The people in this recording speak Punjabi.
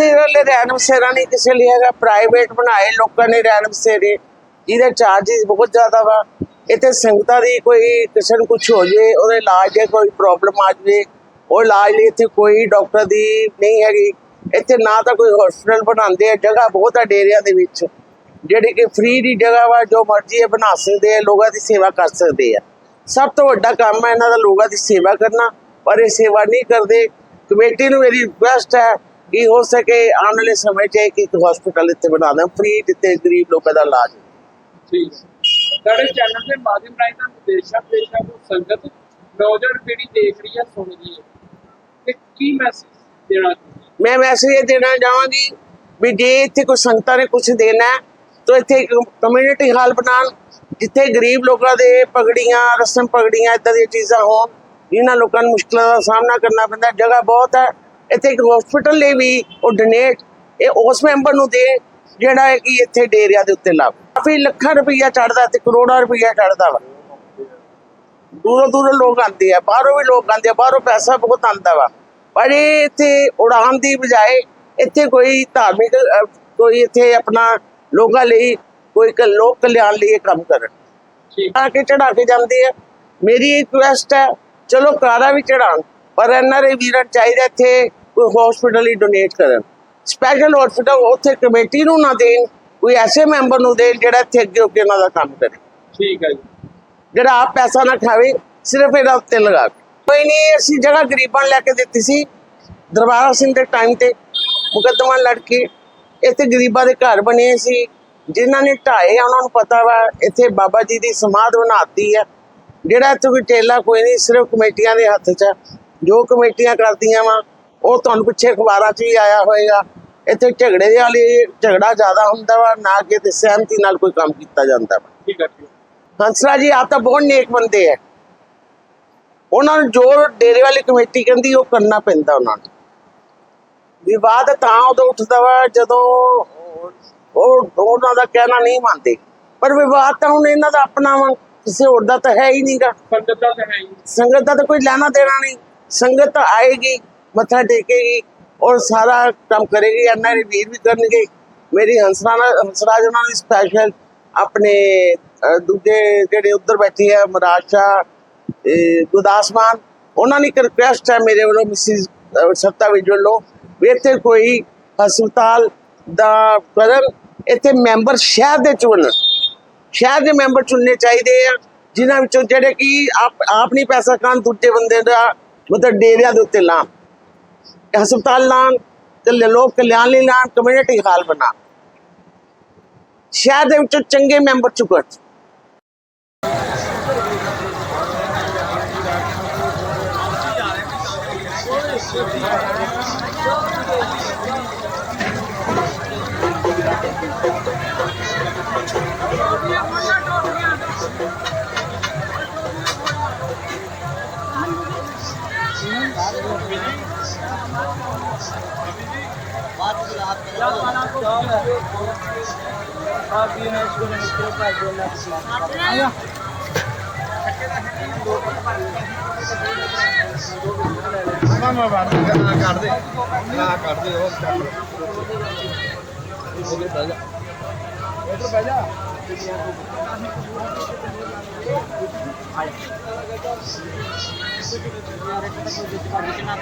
ਇੱਥੇ ਵਾਲੇ ਰਹਿਣ ਬਸੇਰਾ ਨਹੀਂ ਕਿਸੇ ਲਈ ਹੈਗਾ ਪ੍ਰਾਈਵੇਟ ਬਣਾਏ, ਲੋਕਾਂ ਨੇ ਰਹਿਣ ਬਸੇਰੇ ਜਿਹਦੇ ਚਾਰजेस ਬਹੁਤ ਜ਼ਿਆਦਾ ਵਾ। ਇੱਥੇ ਸੰਗਤਾਂ ਦੀ ਕੋਈ ਕਿਸੇ ਨੂੰ ਕੁਝ ਹੋ ਜੇ ਉਹਦੇ ਇਲਾਜ ਦੇ ਕੋਈ ਪ੍ਰੋਬਲਮ ਆ ਜਾਵੇ, ਉਹ ਇਲਾਜ ਲਈ ਇੱਥੇ ਕੋਈ ਡਾਕਟਰ ਦੀ ਨਹੀਂ ਹੈਗੀ। ਇੱਥੇ ਨਾ ਤਾਂ ਕੋਈ ਹਸਪੀਟਲ ਬਣਾਉਂਦੇ ਆ, ਜਗ੍ਹਾ ਬਹੁਤ ਆ ਡੇਰਿਆਂ ਦੇ ਵਿੱਚ। ਜਿਹੜੀ ਕਿ ਫ੍ਰੀ ਦੀ ਜਗ੍ਹਾ ਵਾ, ਜੋ ਮਰਜ਼ੀ ਇਹ ਬਣਾ ਸਕਦੇ ਆ, ਲੋਕਾਂ ਦੀ ਸੇਵਾ ਕਰ ਸਕਦੇ ਆ। ਸਭ ਤੋਂ ਵੱਡਾ ਕੰਮ ਹੈ ਇਹਨਾਂ ਦਾ ਲੋਕਾਂ ਦੀ ਸੇਵਾ ਕਰਨਾ, ਪਰ ਇਹ ਸੇਵਾ ਨਹੀਂ ਕਰਦੇ। ਕਮੇਟੀ ਨੂੰ ਮੇਰੀ ਰਿਕੁਐਸਟ ਹੈ ਕਿ ਹੋ ਸਕੇ? ਆਉਣ ਵਾਲੇ ਸਮੇਂ 'ਚ ਇੱਕ ਇੱਕ ਹਸਪੀਟਲ ਇੱਥੇ ਬਣਾ ਦੇਣ? ਫ੍ਰੀ ਜਿੱਥੇ ਗਰੀਬ ਲੋਕਾਂ ਦਾ ਇਲਾਜ। ਠੀਕ ਸਾਡੇ ਚੈਨਲ ਦੇ ਮਾਧਿਅਮ ਰਾਹੀਂ ਤੁਹਾਨੂੰ ਦੇਸ਼ਾਂ ਦੇਸ਼ਾਂ ਤੋਂ ਸੰਗਤ ਨੌਜਵਾਨ ਪੀੜ੍ਹੀ ਦੇਖ ਰਹੀ ਹੈ ਸੁਣ ਰਹੀ ਹੈ। ਤੇ ਕੀ ਮੈਸੇਜ ਦੇਣਾ? ਮੈਂ ਮੈਸੇਜ ਇਹ ਦੇਣਾ ਚਾਹਾਂਗੀ ਵੀ ਜੇ ਇੱਥੇ ਕੋਈ ਸੰਗਤਾਂ ਨੇ ਕੁਝ ਦੇਣਾ ਤਾਂ ਇੱਥੇ ਇੱਕ ਕਮਿਊਨਿਟੀ ਹਾਲ ਬਣਾਉਣ ਜਿੱਥੇ ਗਰੀਬ ਲੋਕਾਂ ਦੇ ਪਗੜੀਆਂ ਰਸਮ ਪਗੜੀਆਂ ਇਦਾਂ ਦੀਆਂ ਚੀਜ਼ਾਂ ਹੋਣ ਜਿਨ੍ਹਾਂ ਲੋਕਾਂ ਨੂੰ ਮੁਸ਼ਕਲਾਂ ਦਾ ਸਾਹਮਣਾ ਕਰਨਾ ਪੈਂਦਾ ਜਗ੍ਹਾ ਬਹੁਤ ਹੈ। ਇੱਥੇ ਇੱਕ ਹਸਪੀਟਲ ਲਈ ਵੀ ਉਹ ਡੋਨੇਟ ਇਹ ਉਸ ਮੈਂਬਰ ਨੂੰ ਦੇ ਜਿਹੜਾ ਹੈ ਕਿ ਇੱਥੇ ਡੇਰਿਆਂ ਦੇ ਉੱਤੇ ਲਾਭ ਕਾਫੀ ਲੱਖਾਂ ਰੁਪਈਆ ਚੜਦਾ ਤੇ ਕਰੋੜਾਂ ਰੁਪਈਆ ਚੜਦਾ ਵਾ। ਦੂਰੋਂ ਦੂਰੋਂ ਲੋਕ ਆਉਂਦੇ ਆ ਬਾਹਰੋਂ ਵੀ ਲੋਕ ਆਉਂਦੇ ਆ ਬਾਹਰੋਂ ਪੈਸਾ ਬਹੁਤ ਆਉਂਦਾ ਵਾ। ਪਰ ਇਹ ਇੱਥੇ ਉਡਾਨ ਦੀ ਬਜਾਏ ਇੱਥੇ ਕੋਈ ਧਾਰਮਿਕ ਕੋਈ ਇੱਥੇ ਆਪਣਾ ਲੋਕਾਂ ਲਈ ਕੋਈ ਲੋਕ ਕਲਿਆਣ ਲਈ ਕੰਮ ਕਰਨ। ਠੀਕ। ਆ ਕੇ ਚੜਾ ਕੇ ਜਾਂਦੇ ਆ। ਮੇਰੀ ਰਿਕੁਐਸਟ ਹੈ ਚਲੋ ਕਾਰਾਂ ਵੀ ਚੜਾਉਣ ਪਰ ਐਨਆਰਏ ਵੀਰਾਂ ਚਾਹੀਦਾ ਇੱਥੇ ਹਸਪੀਟਲ ਹੀ ਡੋਨੇਟ ਕਰਨ ਸਪੈਸ਼ਲ ਹਸਪੀਟਲ ਉੱਥੇ ਕਮੇਟੀ ਨੂੰ ਨਾ ਦੇਣ ਕੋਈ ਐਸੇ ਮੈਂਬਰ ਨੂੰ ਦੇਣ ਜਿਹੜਾ ਇੱਥੇ ਅੱਗੇ ਕੇ ਉਹਨਾਂ ਦਾ ਕੰਮ ਕਰੇ। ਠੀਕ ਹੈ ਜੀ। ਜਿਹੜਾ ਆਪ ਪੈਸਾ ਨਾ ਖਾਵੇ ਸਿਰਫ ਇਹਦਾ ਉੱਤੇ ਲਗਾ। ਕੋਈ ਨਹੀਂ ਅਸੀਂ ਜਗ੍ਹਾ ਗਰੀਬਾਂ ਨੂੰ ਲੈ ਕੇ ਦਿੱਤੀ ਸੀ ਦਰਬਾਰਾ ਸਿੰਘ ਦੇ ਟਾਈਮ ਤੇ। ਮੁਕੱਦਮਾ ਲੜ ਕੇ ਇੱਥੇ ਗਰੀਬਾਂ ਦੇ ਘਰ ਬਣੇ ਸੀ। ਜਿਨ੍ਹਾਂ ਨੇ ਢਾਏ ਉਹਨਾਂ ਨੂੰ ਪਤਾ ਵਾ ਇੱਥੇ ਬਾਬਾ ਜੀ ਦੀ ਸਮਾਧ ਬਣਾਤੀ ਆ। ਜਿਹੜਾ ਇੱਥੇ ਕੋਈ ਟੇਲਾ ਕੋਈ ਨਹੀਂ ਸਿਰਫ ਕਮੇਟੀਆਂ ਦੇ ਹੱਥ 'ਚ। ਜੋ ਕਮੇਟੀਆਂ ਕਰਦੀਆਂ ਵਾ ਉਹ ਤੁਹਾਨੂੰ ਪਿੱਛੇ ਅਖਬਾਰਾਂ 'ਚ ਵੀ ਆਇਆ ਹੋਏਗਾ। ਇੱਥੇ ਝਗੜੇ ਵਾਲੀ ਝਗੜਾ ਜ਼ਿਆਦਾ ਹੁੰਦਾ ਵਾ ਨਾ ਕਿ ਤੇ ਸਹਿਮਤੀ ਨਾਲ ਕੋਈ ਕੰਮ ਕੀਤਾ ਜਾਂਦਾ ਵਾ। ਠੀਕ ਹੈ ਹੈ। ਹੰਸਰਾ ਜੀ ਆਪ ਤਾਂ ਬਹੁਤ ਨੇਕ ਬੰਦੇ ਹੈ ਉਹਨਾਂ ਨੂੰ ਜੋ ਡੇਰੇ ਵਾਲੀ ਕਮੇਟੀ ਕਹਿੰਦੀ ਉਹ ਕਰਨਾ ਪੈਂਦਾ ਉਹਨਾਂ ਨੂੰ। ਵਿਵਾਦ ਤਾਂ ਉਦੋਂ ਉੱਠਦਾ ਵਾ ਜਦੋਂ ਉਹ ਉਹਨਾਂ ਦਾ ਕਹਿਣਾ ਨਹੀਂ ਮੰਨਦੇ। ਪਰ ਵਿਵਾਦ ਤਾਂ ਹੁਣ ਇਹਨਾਂ ਦਾ ਆਪਣਾ ਵਾ ਕਿਸੇ ਹੋਰ ਦਾ ਤਾਂ ਹੈ ਹੀ ਨਹੀਂਗਾ ਸੰਗਤ ਦਾ ਤਾਂ ਹੈ ਹੀ ਸੰਗਤ ਦਾ ਤਾਂ ਕੋਈ ਲੈਣਾ ਦੇਣਾ ਨਹੀਂ। ਸੰਗਤ ਤਾਂ ਆਏਗੀ। ਮੱਥਾ ਟੇਕੇਗੀ ਔਰ ਸਾਰਾ ਕੰਮ ਕਰੇਗੀ। ਐਨਆਰਈ ਵੀਰ ਵੀ ਕਰਨਗੇ। ਮੇਰੀ ਹੰਸਰਾਜ ਹੰਸਰਾਜ ਉਹਨਾਂ ਨੇ ਸਪੈਸ਼ਲ ਆਪਣੇ ਦੂਜੇ ਜਿਹੜੇ ਉੱਧਰ ਬੈਠੇ ਆ ਮਰਾਸ਼ਾ ਗੁਰਦਾਸ ਮਾਨ, ਉਹਨਾਂ ਨੇ ਇੱਕ ਰਿਕੁਐਸਟ ਹੈ ਮੇਰੇ ਵੱਲੋਂ ਮਿਸਿਸ ਸੱਤਾ ਵਿਜ ਵੱਲੋਂ ਵੀ ਇੱਥੇ ਕੋਈ ਹਸਪਤਾਲ ਦਾ ਕਰਨ, ਇੱਥੇ ਮੈਂਬਰ ਸ਼ਹਿਰ ਦੇ ਚੁਣਨ ਸ਼ਹਿਰ ਦੇ ਮੈਂਬਰ ਚੁਣਨੇ ਚਾਹੀਦੇ ਆ, ਜਿਨ੍ਹਾਂ ਵਿੱਚੋਂ ਜਿਹੜੇ ਕਿ ਆਪ ਆਪ ਨਹੀਂ ਪੈਸਾ ਖਾਣ, ਦੂਜੇ ਬੰਦੇ ਦਾ ਮਤਲਬ ਡੇਰਿਆਂ ਦੇ ਉੱਤੇ ਲਾਣ। ਹਸਪਤਾਲ ਲਾਣ ਤੇ ਲੋਕ ਕਲਿਆਣ ਲਈ ਲਾਣ ਕਮਿਊਨਿਟੀ ਹਾਲ ਬਣਾ ਸ਼ਹਿਰ ਦੇ ਵਿੱਚੋਂ ਚੰਗੇ ਮੈਂਬਰ ਚੁਕਣ ਨਾ ਮੈਂ ਬੰਦ ਕਰਨਾ ਕਰ ਦੇ ਨਾ ਕਰ ਦੇ ਉਹ ਕਰ ਉਧਰ ਬਹਿ ਜਾ ਉਧਰ ਬਹਿ ਜਾ আর একটা করে যদি পারবে না